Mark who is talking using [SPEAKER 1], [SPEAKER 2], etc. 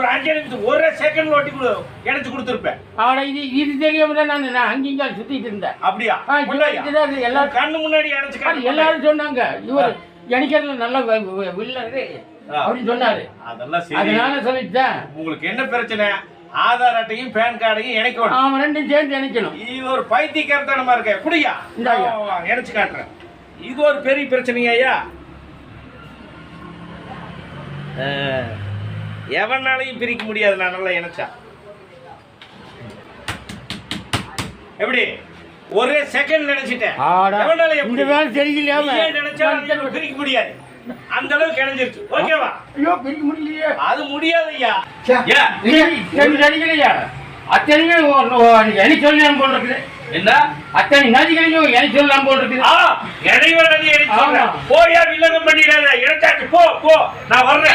[SPEAKER 1] ஒரு அஞ்சு நிமிஷம் ஒரு செகண்ட் ஓட்டி கொடு இணைச்சு கொடுத்துருப்பேன்.
[SPEAKER 2] அவனை இது இது தெரியாம தான் நான் அங்கேயும் இங்கே சுத்திட்டு இருந்தேன்.
[SPEAKER 1] அப்படியா?
[SPEAKER 2] எல்லாரும்
[SPEAKER 1] கண்ணு முன்னாடி இணைச்சு
[SPEAKER 2] எல்லாரும் சொன்னாங்க. இவர் இணைக்கிறதுல நல்ல வில்லரு. அப்படின்னு சொன்னாரு.
[SPEAKER 1] அதெல்லாம் சரி.
[SPEAKER 2] அதனால சொல்லிட்டேன்.
[SPEAKER 1] உங்களுக்கு என்ன பிரச்சனை? ஆதார் அட்டையும் பேன் கார்டையும் இணைக்கணும்.
[SPEAKER 2] அவன் ரெண்டும் சேர்ந்து இணைக்கணும்.
[SPEAKER 1] இது ஒரு பைத்தியக்காரத்தனமா இருக்க.
[SPEAKER 2] இந்தாய்யா.
[SPEAKER 1] இணைச்சு காட்டுறேன். இது ஒரு பெரிய பிரச்சனையா ஐயா? எவனாலையும் பிரிக்க முடியாது நான் நல்லா இணைச்சா. எப்படி? ஒரே செகண்ட் நினைச்சிட்டேன்.
[SPEAKER 2] இந்த வேலை தெரியலையாம
[SPEAKER 1] நினைச்சா பிரிக்க முடியாது. அந்த அளவுக்கு இணைஞ்சிருச்சு. ஓகேவா?
[SPEAKER 2] ஐயோ பிரிக்க முடியலையே.
[SPEAKER 1] அது முடியாது ஐயா
[SPEAKER 2] அடிக்கலையா அத்தனையுமே எனக்கு சொல்லலாம் போல் இருக்குது.
[SPEAKER 1] என்ன?
[SPEAKER 2] அத்தனை நதிகளையும் எனக்கு சொல்லலாம் போல் இருக்குது.
[SPEAKER 1] போயா வில்லங்கம் பண்ணிடாத? இணைச்சாச்சு போ போ. நான் வர்றேன்.